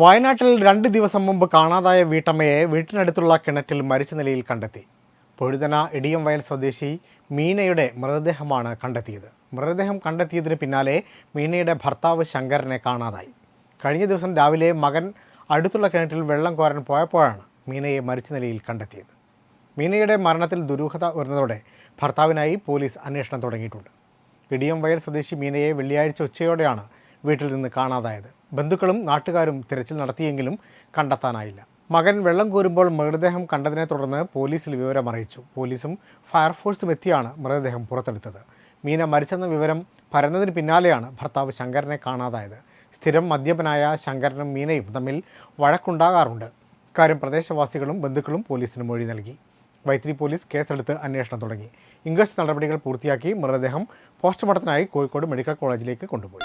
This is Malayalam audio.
വയനാട്ടിൽ രണ്ട് ദിവസം മുമ്പ് കാണാതായ വീട്ടമ്മയെ വീട്ടിനടുത്തുള്ള കിണറ്റിൽ മരിച്ച നിലയിൽ കണ്ടെത്തി. പൊഴുതന ഇടിയം വയൽ സ്വദേശി മീനയുടെ മൃതദേഹമാണ് കണ്ടെത്തിയത്. മൃതദേഹം കണ്ടെത്തിയതിന് പിന്നാലെ മീനയുടെ ഭർത്താവ് ശങ്കരനെ കാണാതായി. കഴിഞ്ഞ ദിവസം രാവിലെ മകൻ അടുത്തുള്ള കിണറ്റിൽ വെള്ളം കോരാൻ പോയപ്പോഴാണ് മീനയെ മരിച്ച നിലയിൽ കണ്ടെത്തിയത്. മീനയുടെ മരണത്തിൽ ദുരൂഹത ഉയർന്നതോടെ ഭർത്താവിനായി പോലീസ് അന്വേഷണം തുടങ്ങിയിട്ടുണ്ട്. ഇടിയം വയൽ സ്വദേശി മീനയെ വെള്ളിയാഴ്ച ഉച്ചയോടെയാണ് വീട്ടിൽ നിന്ന് കാണാതായത്. ബന്ധുക്കളും നാട്ടുകാരും തിരച്ചിൽ നടത്തിയെങ്കിലും കണ്ടെത്താനായില്ല. മകൻ വെള്ളം കോരുമ്പോൾ മൃതദേഹം കണ്ടതിനെ തുടർന്ന് പോലീസിൽ വിവരം അറിയിച്ചു. പോലീസും ഫയർഫോഴ്സും എത്തിയാണ് മൃതദേഹം പുറത്തെടുത്തത്. മീന മരിച്ചെന്ന വിവരം പരന്നതിന് പിന്നാലെയാണ് ഭർത്താവ് ശങ്കരനെ കാണാതായത്. സ്ഥിരം മദ്യപനായ ശങ്കരനും മീനയും തമ്മിൽ വഴക്കുണ്ടാകാറുണ്ട്. ഇക്കാര്യം പ്രദേശവാസികളും ബന്ധുക്കളും പോലീസിന് മൊഴി നൽകി. വൈത്തിരി പോലീസ് കേസെടുത്ത് അന്വേഷണം തുടങ്ങി. ഇൻക്വസ്റ്റ് നടപടികൾ പൂർത്തിയാക്കി മൃതദേഹം പോസ്റ്റ്മോർട്ടത്തിനായി കോഴിക്കോട് മെഡിക്കൽ കോളേജിലേക്ക് കൊണ്ടുപോയി.